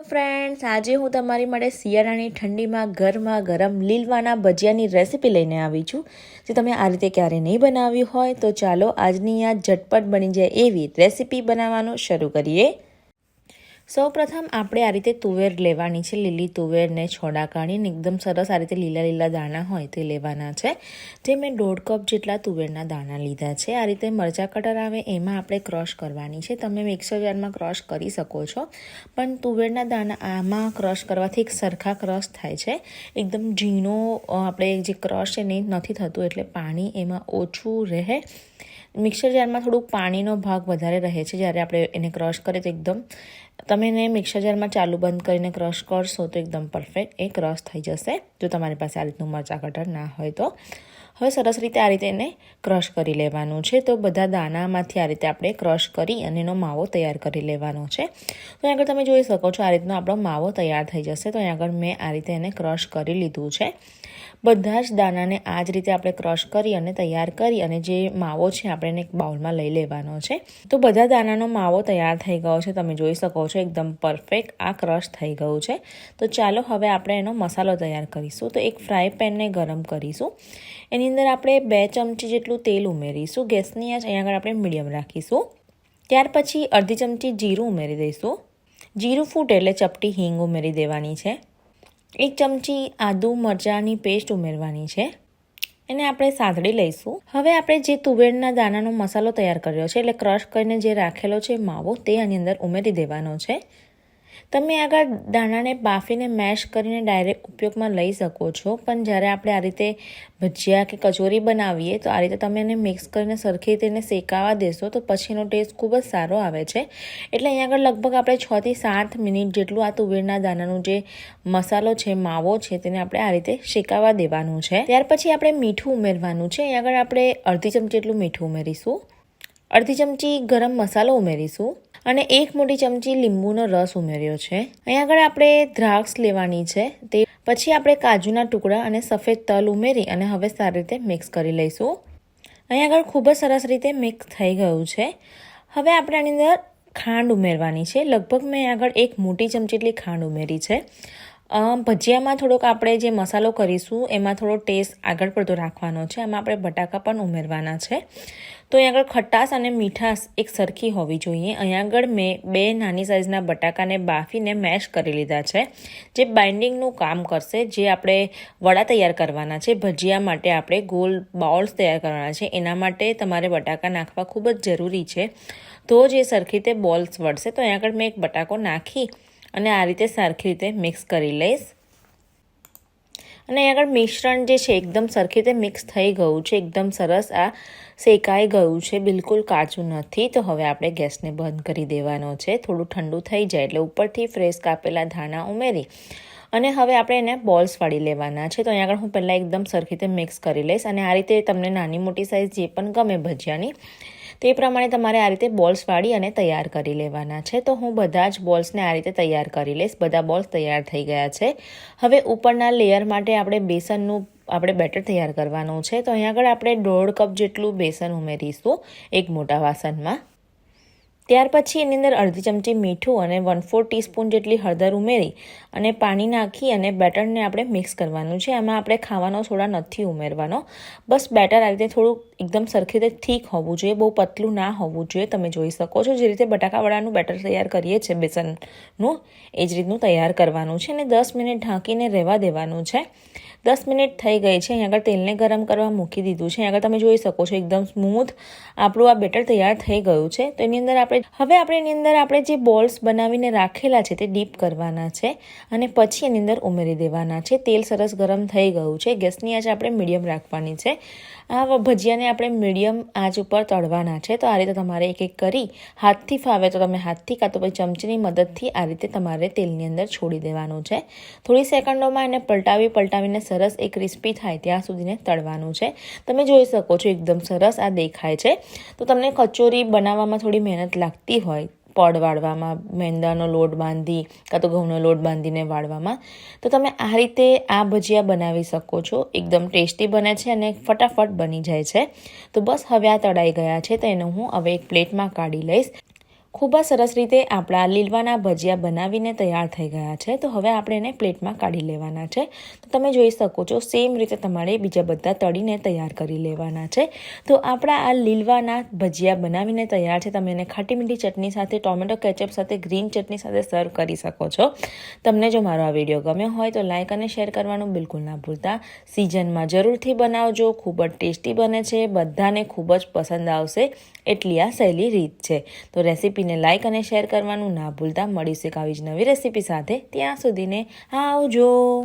Friends આજે હું તમારી માટે શિયાળાની ઠંડીમાં ઘરમાં ગરમ લીલવાના ભજીયાની રેસીપી લઈને આવી છું, જે તમે આ રીતે ક્યારે નહીં બનાવ્યું હોય તો ચાલો આજની આ ઝટપટ બની જાય એવી રેસીપી બનાવવાનું શરૂ કરીએ. સૌપ્રથમ આપણે આ રીતે તુવેર લેવાની છે. લીલી તુવેરને છોડા કાઢીને એકદમ સરસ આ રીતે લીલા લીલા દાણા હોય તે લેવાના છે. જે મેં દોઢ કપ જેટલા તુવેરના દાણા લીધા છે. આ રીતે મરચા કટર આવે એમાં આપણે ક્રશ કરવાની છે. તમે મિક્સર જારમાં ક્રશ કરી શકો છો. પણ તુવેરના દાણા આમાં ક્રશ કરવાથી એક સરખા ક્રશ થાય છે. એકદમ ઝીણો આપણે જે ક્રશ છે ને નથી થતું એટલે પાણી એમાં ઓછું રહે. મિક્સર જારમાં થોડુંક પાણીનો ભાગ વધારે રહે છે, જ્યારે આપણે એને ક્રશ કરીએ તો એકદમ, તમે એને મિક્સર જારમાં ચાલુ બંધ કરીને ક્રશ કરશો તો એકદમ પરફેક્ટ, એ ક્રશ થઈ જશે. જો તમારી પાસે આ રીતનું મરચા કટર ના હોય તો. હવે સરસ રીતે આ રીતે એને ક્રશ કરી લેવાનું છે. તો બધા દાણામાંથી આ રીતે આપણે ક્રશ કરી અને એનો માવો તૈયાર કરી લેવાનો છે. તો આગળ તમે જોઈ શકો છો આ રીતનો આપણો માવો તૈયાર થઈ જશે. તો અહીં આગળ મેં આ રીતે એને ક્રશ કરી લીધું છે. બધા જ દાણાને આ જ રીતે આપણે ક્રશ કરી અને તૈયાર કરી અને જે માવો છે આપણે એને એક બાઉલમાં લઈ લેવાનો છે. તો બધા દાણાનો માવો તૈયાર થઈ ગયો છે. તમે જોઈ શકો છો એકદમ પરફેક્ટ આ ક્રશ થઈ ગયું છે. તો ચાલો હવે આપણે એનો મસાલો તૈયાર કરીશું. તો એક ફ્રાય પેનને ગરમ કરીશું. એની અંદર આપણે બે ચમચી જેટલું તેલ ઉમેરીશું. ગેસની આંચ અહીંયા આગળ આપણે મીડિયમ રાખીશું. ત્યાર પછી અડધી ચમચી જીરું ઉમેરી દઈશું. જીરું ફૂટે એટલે ચપટી હિંગ ઉમેરી દેવાની છે. એક ચમચી આદુ મરચાંની પેસ્ટ ઉમેરવાની છે. એને આપણે સાંતળી લઈશું. હવે આપણે જે તુવેરના દાણાનો મસાલો તૈયાર કર્યો છે, એટલે ક્રશ કરીને જે રાખેલો છે માવો, તે આની અંદર ઉમેરી દેવાનો છે. તમે આગળ દાણાને બાફીને મેશ કરીને ડાયરેક્ટ ઉપયોગમાં લઈ શકો છો. પણ જ્યારે આપણે આ રીતે ભજીયા કે કચોરી બનાવીએ, તો આ રીતે તમે એને મિક્સ કરીને સરખી રીતે એને શેકાવા દેશો, તો પછીનો ટેસ્ટ ખૂબ જ સારો આવે છે. એટલે અહીંયા આગળ લગભગ આપણે છથી સાત મિનિટ જેટલું આ તુવેરના દાણાનું જે મસાલો છે, માવો છે, તેને આપણે આ રીતે શેકાવા દેવાનું છે. ત્યાર પછી આપણે મીઠું ઉમેરવાનું છે. અહીંયા આગળ આપણે અડધી ચમચી જેટલું મીઠું ઉમેરીશું. અડધી ચમચી ગરમ મસાલો ઉમેરીશું. અને એક મોટી ચમચી લીંબુનો રસ ઉમેર્યો છે. અહીં આગળ આપણે દ્રાક્ષ લેવાની છે. તે પછી આપણે કાજુના ટુકડા અને સફેદ તલ ઉમેરી અને હવે સારી રીતે મિક્સ કરી લઈશું. અહીં આગળ ખૂબ જ સરસ રીતે મિક્સ થઈ ગયું છે. હવે આપણે આની અંદર ખાંડ ઉમેરવાની છે. લગભગ મેં આગળ એક મોટી ચમચી એટલી ખાંડ ઉમેરી છે. ભજીયામાં થોડોક આપણે જે મસાલો કરીશું, એમાં થોડો ટેસ્ટ આગળ પડતો રાખવાનો છે. એમાં આપણે બટાકા પણ ઉમેરવાના છે. તો અહીં આગળ ખટાશ અને મીઠાશ એક સરખી હોવી જોઈએ. અહીં આગળ મેં બે નાની સાઇઝના બટાકાને બાફીને મેશ કરી લીધા છે. જે બાઇન્ડિંગનું કામ કરશે, જે આપણે વડા તૈયાર કરવાના છે. ભજીયા માટે આપણે ગોલ બાઉલ્સ તૈયાર કરવાના છે. એના માટે તમારે બટાકા નાખવા ખૂબ જ જરૂરી છે. તો જ સરખી રીતે બોલ્સ વળશે, તો અહીં આગળ મેં એક બટાકો નાખી અને આ રીતે સરખી રીતે મિક્સ કરી લઈશ. અને આગળ મિશ્રણ જે છે, એકદમ સરખી રીતે મિક્સ થઈ ગયું છે. એકદમ સરસ આ શેકાઈ ગયું છે. બિલકુલ કાચું નથી. તો હવે આપણે ગેસને બંધ કરી દેવાનો છે. થોડું ઠંડુ થઈ જાય એટલે ઉપરથી ફ્રેશ કાપેલા ધાણા ઉમેરી અને હવે આપણે એને બોલ્સ વાળી લેવાના છે. તો અહીંયા આગળ હું પહેલાં એકદમ સરખી રીતે મિક્સ કરી લઈશ અને આ રીતે તમને નાની મોટી સાઇઝ જે પણ ગમે ભજીયાની તે પ્રમાણે તમારે આ રીતે બોલ્સ વાળી અને તૈયાર કરી લેવાના છે. તો હું બધા જ બોલ્સને આ રીતે તૈયાર કરી લઈશ. બધા બોલ્સ તૈયાર થઈ ગયા છે. હવે ઉપરના લેયર માટે આપણે બેસનનું આપણે બેટર તૈયાર કરવાનું છે. તો અહીંયા આગળ આપણે દોઢ કપ જેટલું બેસન ઉમેરીશું એક મોટા વાસણમાં. ત્યાર પછી એની અંદર અડધી ચમચી મીઠું અને વન ફોર ટીસ્પૂન જેટલી હળદર ઉમેરી અને પાણી નાખી અને બેટરને આપણે મિક્સ કરવાનું છે. એમાં આપણે ખાવાનો સોડા નથી ઉમેરવાનો. બસ બેટર આ રીતે થોડું એકદમ સરખી રીતે થીક હોવું જોઈએ, બહુ પતલું ના હોવું જોઈએ, તમે જોઈ શકો છો. જે રીતે બટાકાવાળાનું બેટર તૈયાર કરીએ છીએ, બેસનનું, એ જ રીતનું તૈયાર કરવાનું છે. અને દસ મિનિટ ઢાંકીને રહેવા દેવાનું છે. દસ મિનિટ થઈ ગઈ છે. અહીં આગળ તેલને ગરમ કરવા મૂકી દીધું છે. અહીં આગળ તમે જોઈ શકો છો, એકદમ સ્મૂથ આપણું આ બેટર તૈયાર થઈ ગયું છે. તો એની અંદર આપણે હવે આપણે એની અંદર આપણે જે બોલ્સ બનાવીને રાખેલા છે તે ડીપ કરવાના છે અને પછી એની અંદર ઉમેરી દેવાના છે. તેલ સરસ ગરમ થઈ ગયું છે. ગેસની આંચ આપણે મીડિયમ રાખવાની છે. આ ભજીયાને આપણે મીડિયમ આંચ ઉપર તળવાના છે. તો આ રીતે તમારે એક એક કરી હાથથી ફાવે તો તમે હાથથી કાં તો પછી ચમચીની મદદથી આ રીતે તમારે તેલની અંદર છોડી દેવાનું છે. થોડી સેકન્ડોમાં એને પલટાવી પલટાવીને સરસ એ ક્રિસ્પી થાય ત્યાં સુધીને તળવાનું છે. તમે જોઈ શકો છો એકદમ સરસ આ દેખાય છે. તો તમને કચોરી બનાવવામાં થોડી મહેનત લાગતી હોય પડ વાળવામાં, મેંદાનો લોટ બાંધી કાં તો ઘઉંનો લોટ બાંધીને વાળવામાં, તો તમે આ રીતે આ ભજીયા બનાવી શકો છો. એકદમ ટેસ્ટી બને છે અને ફટાફટ બની જાય છે. તો બસ હવે આ તળાઈ ગયા છે, તો એનું હું હવે એક પ્લેટમાં કાઢી લઈશ. ખૂબ જ સરસ રીતે આપણા લીલવાના ભજીયા બનાવીને તૈયાર થઈ ગયા છે. તો હવે આપણે એને પ્લેટમાં કાઢી લેવાના છે. તો તમે જોઈ શકો છો સેમ રીતે તમારે બીજા બધા તળીને તૈયાર કરી લેવાના છે. તો આપણા આ લીલવાના ભજીયા બનાવીને તૈયાર છે. તમે એને ખાટી મીઠી ચટણી સાથે, ટોમેટો કેચઅપ સાથે, ગ્રીન ચટણી સાથે સર્વ કરી શકો છો. તમને જો મારો આ વીડિયો ગમ્યો હોય તો લાઇક અને શેર કરવાનું બિલકુલ ના ભૂલતા. સિઝનમાં જરૂરથી બનાવજો, ખૂબ જ ટેસ્ટી બને છે. બધાને ખૂબ જ પસંદ આવશે. એટલી આ સહેલી રીત છે. તો રેસીપીને લાઇક અને શેર કરવાનું ના ભૂલતા. મળીશું એક આવી જ નવી રેસીપી સાથે. ત્યાં સુધીને આવજો.